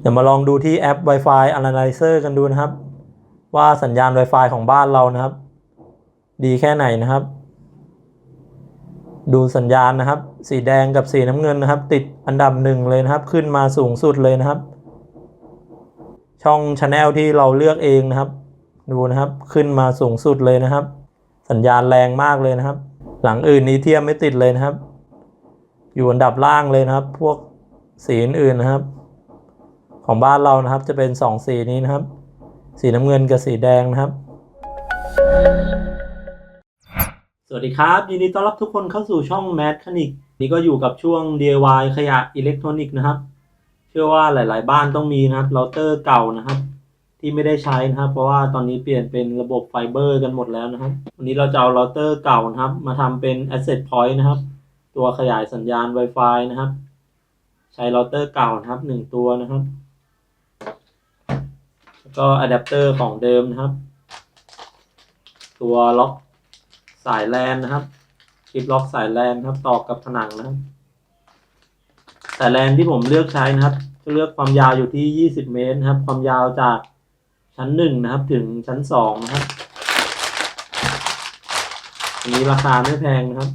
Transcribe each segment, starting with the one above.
เดี๋ยวมาลองดูที่แอป Wi-Fi Analyzer กันดูนะครับ ว่าสัญญาณ Wi-Fi ของบ้านเรานะครับ ดีแค่ไหนนะครับ ดูสัญญาณนะครับ สีแดงกับสีน้ำเงินนะครับ ติดอันดับหนึ่งเลยนะครับ ขึ้นมาสูงสุดเลยนะครับ ช่อง Channel ที่เราเลือกเองนะครับ ดูนะครับขึ้นมาสูงสุดเลยนะครับ สัญญาณแรงมากเลยนะครับ หลังอื่นนี้เทียมไม่ติดเลยนะครับ อยู่อันดับล่างเลยนะครับ พวกสีอื่นๆนะครับ ของบ้านเรานะครับจะเป็นสองสีนี้นะครับ สีน้ำเงินกับสีแดงนะครับ สวัสดีครับ ยินดีต้อนรับทุกคนเข้าสู่ช่อง Mad c a n i c นี่ก็อยู่กับช่วง DIY ขยะอิเล็กทรอนิกส์นะครับ เชื่อว่าหลายๆ บ้านต้องมีนะครับเราเตอร์เก่านะครับ ที่ไม่ได้ใช้นะครับ เพราะว่าตอนนี้เปลี่ยนเป็นระบบไฟเบอร์กันหมดแล้วนะครับ วันนี้เราจะเอาเราเตอร์เก่านะครับ มาทำเป็น Asset Point นะครับ ตัวขยายสัญญาณ Wi-Fi นะครับ ใช้เราเตอร์เก่านะครับหนึ่งตัวนะครับ ก็อะแดปเตอร์ของเดิมนะครับ ตัวล็อกสายแลนนะครับคลิปล็อกสายแลนครับต่อกับผนังนะครับ สายแลนที่ผมเลือกใช้นะครับจะเลือกความยาวอยู่ที่ 20 เมตรนะครับ ความยาวจากชั้นหนึ่งนะครับ ถึงชั้นสองนะครับอันนี้ราคาไม่แพงนะครับ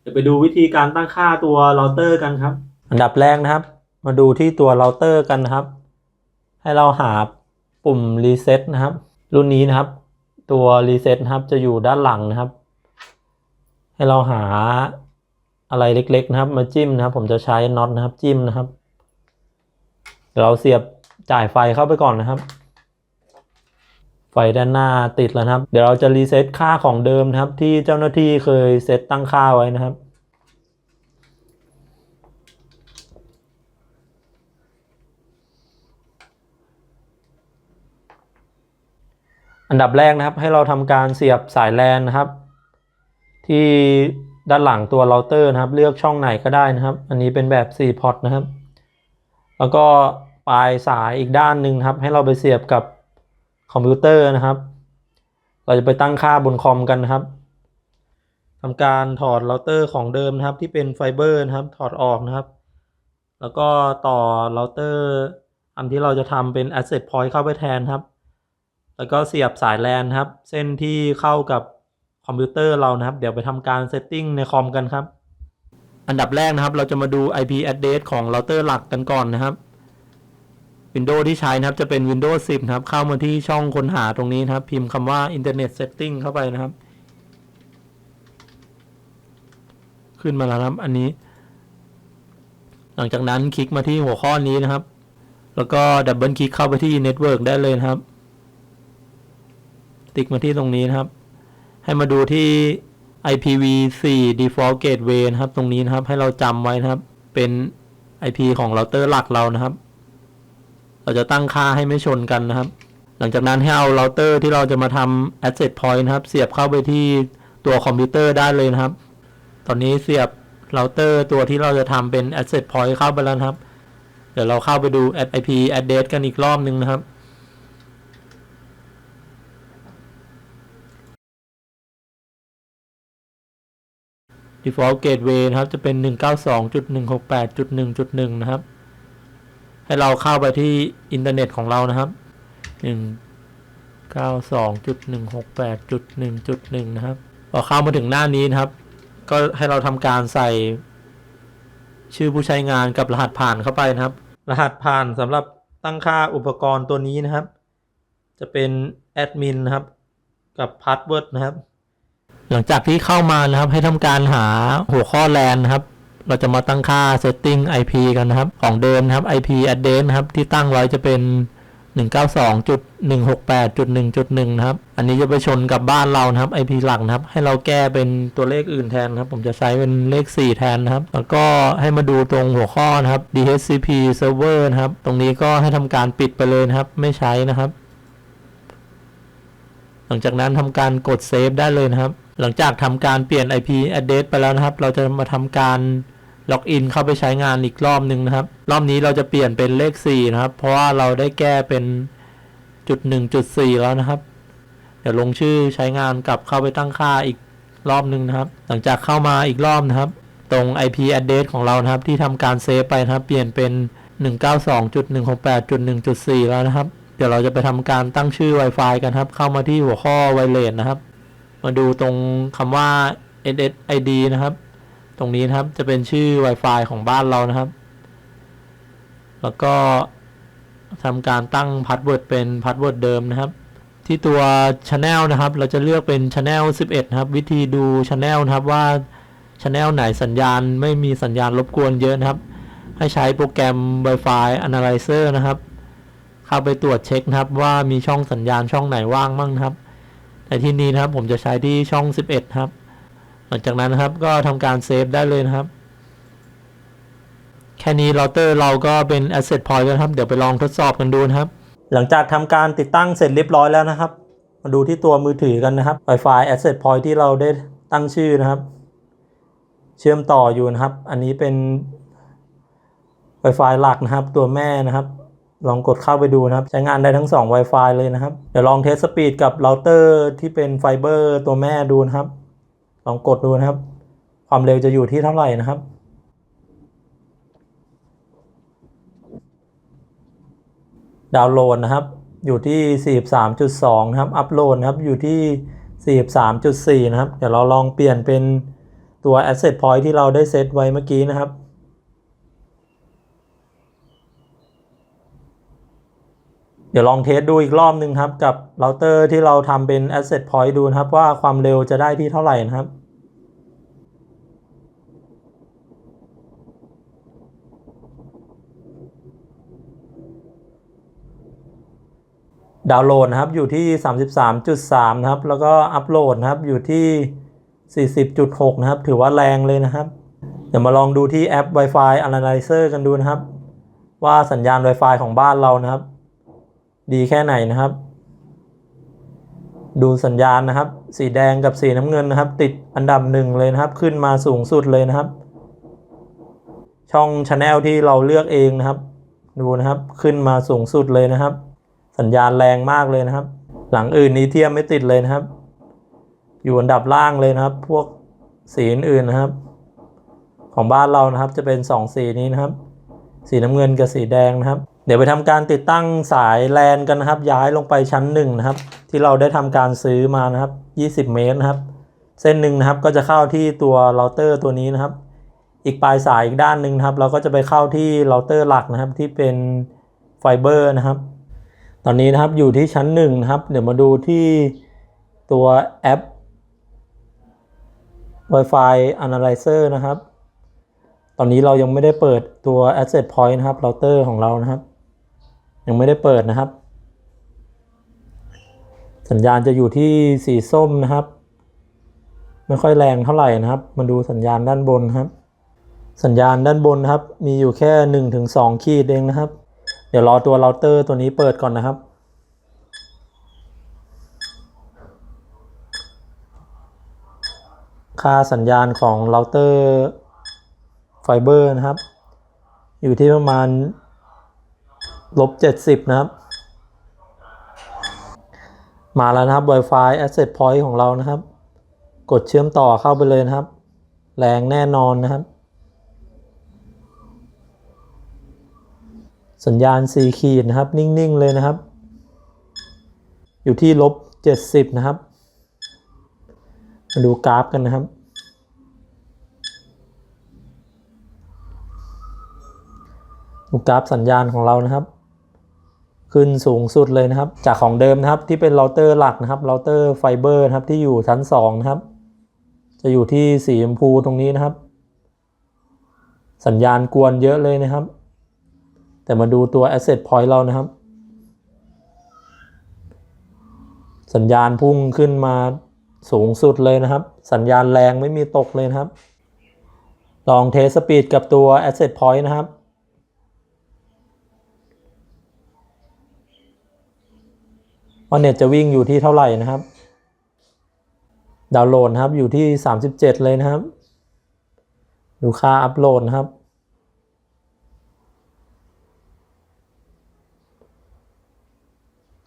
เดี๋ยวไปดูวิธีการตั้งค่าตัวเราเตอร์กันครับ อันดับแรกนะครับ มาดูที่ตัวเราเตอร์กันนะครับ ให้เราหา ปุ่มรีเซ็ตนะครับ รุ่นนี้นะครับ ตัวรีเซ็ตนะครับจะอยู่ด้านหลังนะครับ ให้เราหาอะไรเล็ก ๆ นะครับ มาจิ้มนะครับ ผมจะใช้น็อตนะครับจิ้มนะครับเดี๋ยวเราเสียบจ่ายไฟเข้าไปก่อนนะครับ ไฟด้านหน้าติดแล้วนะครับ เดี๋ยวเราจะรีเซ็ตค่าของเดิมนะครับ ที่เจ้าหน้าที่เคยเซตตั้งค่าไว้นะครับ อันดับแรกนะครับให้เราทำการเสียบสายแลนนะครับ ที่ด้านหลังตัวเราเตอร์นะครับ เลือกช่องไหนก็ได้นะครับ อันนี้เป็นแบบ 4 พอร์ตนะครับ แล้วก็ปลายสายอีกด้านหนึ่งครับ ให้เราไปเสียบกับคอมพิวเตอร์นะครับ เราจะไปตั้งค่าบนคอมกันนะครับทำการถอดเราเตอร์ของเดิมนะครับ ที่เป็นไฟเบอร์นะครับ ถอดออกนะครับ แล้วก็ต่อเราเตอร์อันที่เราจะทำเป็น Asset Point เข้าไปแทนครับ แล้วก็เสียบสายแลนครับ เส้นที่เข้ากับคอมพิวเตอร์เรานะครับ เดี๋ยวไปทำการเซตติ้งในคอมกันครับ อันดับแรกนะครับ เราจะมาดู IP address ของเราเตอร์หลักกันก่อนนะครับ Windows ที่ใช้นะครับจะเป็น Windows 10 นะครับ เข้ามาที่ช่องค้นหาตรงนี้นะครับ พิมพ์คำว่า Internet Setting เข้าไปนะครับ ขึ้นมาแล้วครับอันนี้ หลังจากนั้นคลิกมาที่หัวข้อนี้นะครับ แล้วก็ดับเบิลคลิกเข้าไปที่ Network ได้เลยนะครับ ติ๊กมาที่ตรงนี้นะครับ ให้มาดูที่ IPv4 default gateway นะครับ ตรงนี้นะครับ ให้เราจำไว้นะครับ เป็น IP ของเราเตอร์หลักเรานะครับ เราจะตั้งค่าให้ไม่ชนกันนะครับ หลังจากนั้นให้เอาเราเตอร์ที่เราจะมาทำ asset point นะครับ เสียบเข้าไปที่ตัวคอมพิวเตอร์ได้เลยนะครับ ตอนนี้เสียบเราเตอร์ตัวที่เราจะทำเป็น asset point เข้าไปแล้วนะครับ เดี๋ยวเราเข้าไปดู IP address กันอีกรอบหนึ่งนะครับ default gateway นะครับ จะเป็น 192.168.1.1 นะครับ ให้เราเข้าไปที่อินเทอร์เน็ตของเรานะครับ 192.168.1.1 นะครับ พอเข้ามาถึงหน้านี้นะครับ ก็ให้เราทำการใส่ ชื่อผู้ใช้งานกับรหัสผ่านเข้าไปนะครับ รหัสผ่านสำหรับตั้งค่าอุปกรณ์ตัวนี้นะครับ จะเป็นแอดมินนะครับ กับพาสเวิร์ดนะครับ หลังจากที่เข้ามานะครับให้ทำการหาหัวข้อแลนนะครับ เราจะมาตั้งค่า setting IP กันนะครับ ของเดิมนะครับ IP address นะครับ ที่ตั้งไว้จะเป็น 192.168.1.1 นะครับ อันนี้จะไปชนกับบ้านเรานะครับ IP หลักนะครับ ให้เราแก้เป็นตัวเลขอื่นแทนนะครับ ผมจะใช้เป็นเลข 4 แทนนะครับ แล้วก็ให้มาดูตรงหัวข้อนะครับ DHCP server นะครับ ตรงนี้ก็ให้ทำการปิดไปเลยนะครับ ไม่ใช้นะครับ หลังจากนั้นทำการกดเซฟได้เลยนะครับ หลังจากทำการเปลี่ยน IP address ไปแล้วนะครับ เราจะมาทำการล็อกอินเข้าไปใช้งานอีกรอบหนึ่งนะครับ รอบนี้เราจะเปลี่ยนเป็นเลข 4 นะครับ เพราะว่าเราได้แก้เป็นจุด1จุด4แล้วนะครับ เดี๋ยวลงชื่อใช้งานกลับเข้าไปตั้งค่าอีกรอบหนึ่งนะครับ หลังจากเข้ามาอีกรอบนะครับ ตรง IP address ของเรานะครับ ที่ทำการเซฟไปนะครับ เปลี่ยนเป็น 192.168.1.4 แล้วนะครับ เดี๋ยวเราจะไปทำการตั้งชื่อ Wi-Fi กันครับ เข้ามาที่หัวข้อ Wireless นะครับ มาดูตรงคำว่า SSID นะครับ ตรงนี้นะครับจะเป็นชื่อ Wi-Fi ของบ้านเรานะครับ แล้วก็ทำการตั้งพาสเวิร์ดเป็นพาสเวิร์ดเดิมนะครับ ที่ตัว Channel นะครับ เราจะเลือกเป็น Channel 11 นะครับ วิธีดู Channel นะครับว่า Channel ไหนสัญญาณไม่มีสัญญาณรบกวนเยอะนะครับ ให้ใช้โปรแกรม Wi-Fi Analyzer นะครับ เข้าไปตรวจเช็คนะครับว่ามีช่องสัญญาณช่องไหนว่างมั่งนะครับ แต่ที่นี้นะครับผมจะใช้ที่ช่อง 11 ครับ หลังจากนั้นนะครับก็ทำการเซฟได้เลยนะครับ แค่นี้เราเตอร์เราก็เป็น Asset Point แล้วครับ เดี๋ยวไปลองทดสอบกันดูนะครับ หลังจากทำการติดตั้งเสร็จเรียบร้อยแล้วนะครับ มาดูที่ตัวมือถือกันนะครับ Wi-Fi Asset Point ที่เราได้ตั้งชื่อนะครับ เชื่อมต่ออยู่นะครับ อันนี้เป็น Wi-Fi หลักนะครับ ตัวแม่นะครับ ลองกดเข้าไปดูนะครับ ใช้งานได้ทั้ง 2 Wi-Fi เลยนะครับ เดี๋ยวลองเทสสปีดกับเราเตอร์ที่เป็นไฟเบอร์ตัวแม่ดูนะครับ ลองกดดูนะครับ ความเร็วจะอยู่ที่เท่าไหร่นะครับดาวน์โหลดนะครับ อยู่ที่ 43.2 นะครับ อัปโหลดนะครับ อยู่ที่ 43.4 นะครับ เดี๋ยวเราลองเปลี่ยนเป็นตัว Asset Point ที่เราได้เซตไว้เมื่อกี้นะครับ เดี๋ยวลองเทสดูอีกรอบหนึ่งครับ กับเราเตอร์ที่เราทำเป็น Asset Point ดูนะครับ ว่าความเร็วจะได้ที่เท่าไหร่นะครับดาวน์โหลดนะครับอยู่ที่ 33.3 นะครับ แล้วก็อัปโหลดนะครับอยู่ที่ 40.6 นะครับ ถือว่าแรงเลยนะครับ เดี๋ยวมาลองดูที่แอป Wi-Fi Analyzer กันดูนะครับ ว่าสัญญาณ Wi-Fi ของบ้านเรานะครับ ดีแค่ไหนนะครับ ดูสัญญาณนะครับ สีแดงกับสีน้ำเงินนะครับ ติดอันดับหนึ่งเลยนะครับ ขึ้นมาสูงสุดเลยนะครับ ช่อง Channel ที่เราเลือกเองนะครับ ดูนะครับขึ้นมาสูงสุดเลยนะครับ สัญญาณแรงมากเลยนะครับ หลังอื่นนี้เทียมไม่ติดเลยนะครับ อยู่อันดับล่างเลยนะครับ พวกสีอื่นๆนะครับ ของบ้านเรานะครับจะเป็น 2 สีนี้นะครับ สีน้ำเงินกับสีแดงนะครับ เดี๋ยวไปทำการติดตั้งสายแลนกันนะครับ ย้ายลงไปชั้นหนึ่งนะครับ ที่เราได้ทำการซื้อมานะครับ 20 เมตรนะครับ เส้นหนึ่งนะครับก็จะเข้าที่ตัวเราเตอร์ตัวนี้นะครับ อีกปลายสายอีกด้านหนึ่งนะครับ เราก็จะไปเข้าที่เราเตอร์หลักนะครับ ที่เป็นไฟเบอร์นะครับ ตอนนี้นะครับอยู่ที่ชั้นหนึ่งนะครับ เดี๋ยวมาดูที่ตัวแอป Wi-Fi Analyzer นะครับ ตอนนี้เรายังไม่ได้เปิดตัว Asset Point นะครับเราเตอร์ของเรานะครับ ยังไม่ได้เปิดนะครับ สัญญาณจะอยู่ที่สีส้มนะครับ ไม่ค่อยแรงเท่าไหร่นะครับ มาดูสัญญาณด้านบนครับ สัญญาณด้านบนนะครับ มีอยู่แค่1-2ถึงขีดเองนะครับ เดี๋ยวรอตัวเราเตอร์ตัวนี้เปิดก่อนนะครับค่าสัญญาณของเราเตอร์ไฟเบอร์นะครับ อยู่ที่ประมาณ ลบ 70 นะครับ มาแล้วนะครับ Wi-Fi Asset Point ของเรานะครับ กดเชื่อมต่อเข้าไปเลยนะครับ แรงแน่นอนนะครับ สัญญาณ 4 ขีดนะครับ นิ่ง ๆ เลยนะครับ อยู่ที่ลบ 70 นะครับ มาดูกราฟกันนะครับดูกราฟสัญญาณของเรานะครับ ขึ้นสูงสุดเลยนะครับ จากของเดิมนะครับที่เป็นเราเตอร์หลักนะครับเราเตอร์ไฟเบอร์นะครับที่อยู่ชั้น2นะครับ จะอยู่ที่สีชมพูตรงนี้นะครับ สัญญาณกวนเยอะเลยนะครับ แต่มาดูตัว Asset Point เรานะครับ สัญญาณพุ่งขึ้นมาสูงสุดเลยนะครับ สัญญาณแรงไม่มีตกเลยนะครับ ลองเทสสปีดกับตัว Asset Point นะครับ ว่าเน็ตจะวิ่งอยู่ที่เท่าไหร่นะครับ ดาวน์โหลดครับอยู่ที่ 37 เลยนะครับ ดูค่าอัปโหลดนะครับ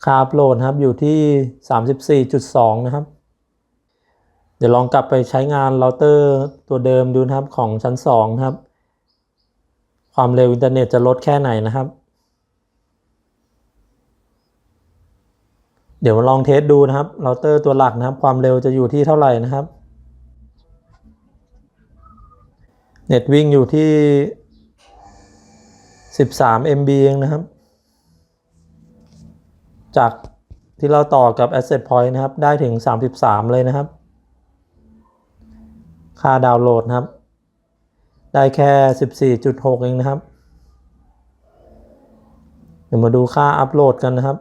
ค่าอัปโหลดครับอยู่ที่ 34.2 นะครับ เดี๋ยวลองกลับไปใช้งานเราเตอร์ตัวเดิมดูนะครับของชั้น 2 ครับ ความเร็วอินเทอร์เน็ตจะลดแค่ไหนนะครับ เดี๋ยวมาลองเทสดูนะครับเราเตอร์ตัวหลักนะครับ ความเร็วจะอยู่ที่เท่าไหร่นะครับเน็ตวิ่งอยู่ที่ 13 MB เองนะครับ จากที่เราต่อกับ Asset Point นะครับ ได้ถึง 33 เลยนะครับ ค่าดาวน์โหลดนะครับ ได้แค่ 14.6 เองนะครับ เดี๋ยวมาดูค่าอัปโหลดกันนะครับ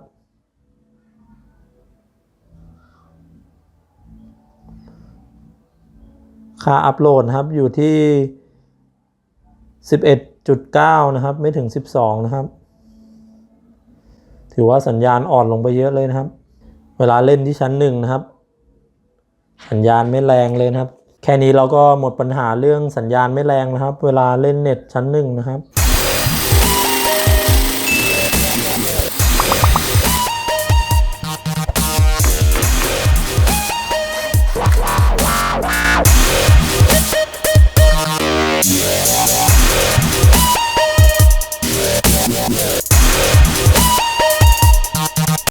ค่าอัปโหลดนะครับอยู่ที่ 11.9 นะครับ ไม่ถึง 12 นะครับ ถือว่าสัญญาณอ่อนลงไปเยอะเลยนะครับ เวลาเล่นที่ชั้นหนึ่งนะครับ สัญญาณไม่แรงเลยนะครับ แค่นี้เราก็หมดปัญหาเรื่องสัญญาณไม่แรงนะครับ เวลาเล่นเน็ตชั้นหนึ่งนะครับ